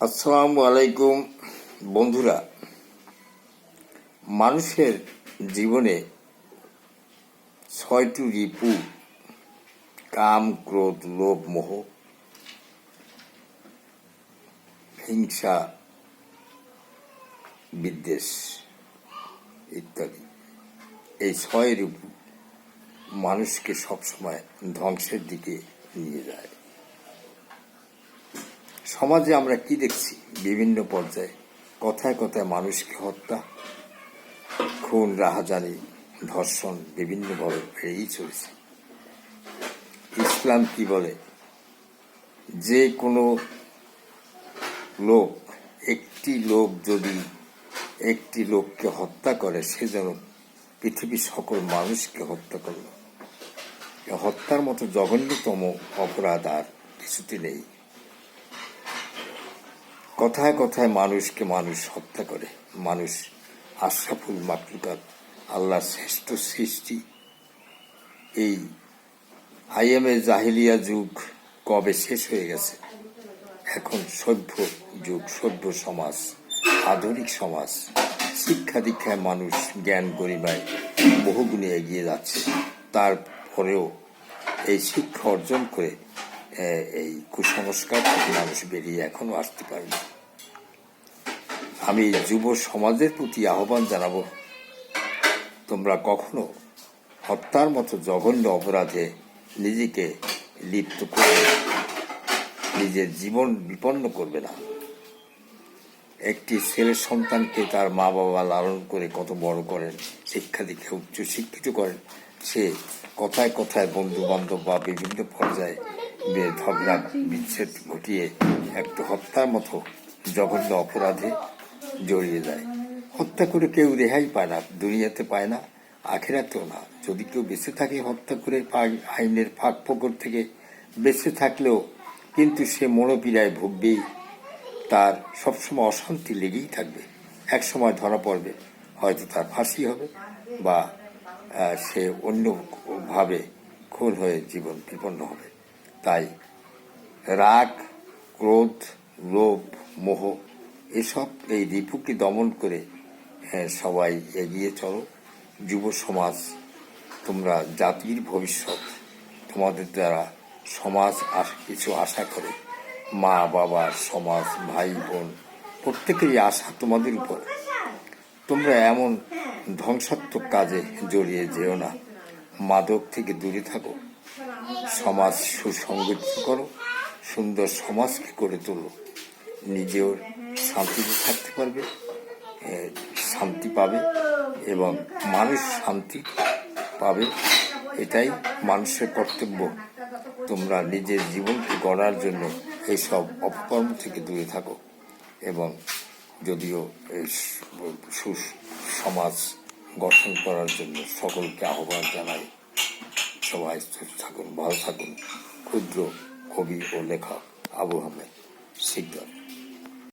আসসালামু আলাইকুম, বন্ধুরা। মানুষের জীবনে ছয়টি রিপু, কাম, ক্রোধ, লোভ, মোহ, হিংসা, বিদ্বেষ ইত্যাদি। এই ছয় রিপু মানুষকে সবসময় ধ্বংসের দিকে নিয়ে যায়। সমাজে আমরা কি দেখছি? বিভিন্ন পর্যায়ে কথায় কথায় মানুষকে হত্যা, খুন, রাহাজানি, ধর্ষণ বিভিন্নভাবে বেড়েই চলেছে। ইসলাম কি বলে? যে কোনো লোক, একটি লোক যদি একটি লোককে হত্যা করে, সে যেন পৃথিবীর সকল মানুষকে হত্যা করল। হত্যার মতো জঘন্যতম অপরাধ আর কিছুতে নেই। কথায় কথায় মানুষকে মানুষ হত্যা করে। মানুষ আশরাফুল মাকলুকাত আল্লাহর শ্রেষ্ঠ সৃষ্টি। এই আইএমএ জাহিলিয়া যুগ কবে শেষ হয়ে গেছে? এখন সভ্য যুগ, সভ্য সমাজ, আধুনিক সমাজ। শিক্ষা দীক্ষায় মানুষ জ্ঞান গরিমায় বহুগুণে এগিয়ে যাচ্ছে। তারপরেও এই শিক্ষা অর্জন করে এই কুসংস্কার থেকে মানুষ বেরিয়ে এখনও আসতে পারেনি আমি যুব সমাজের প্রতি আহ্বান জানাব। তোমরা কখনো হত্যার মতো জঘন্য অপরাধে নিজেকে লিপ্ত করবে নিজের জীবন বিপন্ন করবে না। একটি ছেলের সন্তানকে তার মা বাবা লালন করে কত বড় করেন, শিক্ষা দীক্ষা উচ্চ শিক্ষিত করেন, সে কথায় কথায় বন্ধু বান্ধব বা বিভিন্ন পর্যায়ে ঝগড়া বিচ্ছেদ ঘটিয়ে একটা হত্যার মতো জঘন্য অপরাধে জড়িয়ে যায়। হত্যা করে কেউ রেহাই পায় না, দুনিয়াতে পায় না, আখেরাতেও না। যদি কেউ বেঁচে থাকে, হত্যা করে পায়, আইনের ফাঁক ফোকর থেকে বেঁচে থাকলেও কিন্তু সে মনোপীড়ায় ভুগবেই। তার সবসময় অশান্তি লেগেই থাকবে। এক সময় ধরা পড়বে, হয়তো তার ফাঁসি হবে বা সে অন্যভাবে খুন হয়ে জীবন বিপন্ন হবে। তাই রাগ, ক্রোধ, লোভ, মোহ এসব এই রিপুকে দমন করে হ্যাঁ, সবাই এগিয়ে চলো। যুব সমাজ তোমরা জাতির ভবিষ্যৎ তোমাদের দ্বারা সমাজ কিছু আশা করে। মা বাবা সমাজ ভাই বোন প্রত্যেকেরই আশা তোমাদের উপর। তোমরা এমন ধ্বংসাত্মক কাজে জড়িয়ে যেও না। মাদক থেকে দূরে থাকো। সমাজ সুসংগঠিত করো। সুন্দর সমাজকে করে তোলো। নিজেও শান্তিতে থাকতে পারবে শান্তি পাবে এবং মানুষ শান্তি পাবে। এটাই মানুষের কর্তব্য। তোমরা নিজের জীবনকে গড়ার জন্য এইসব অপকর্ম থেকে দূরে থাকো এবং যদিও সমাজ গঠন করার জন্য সকলকে আহ্বান জানাই। সবাই সুস্থ থাকুন, ভালো থাকুন। ক্ষুদ্র কবি ও লেখক আবু আহমেদ, শিকদার।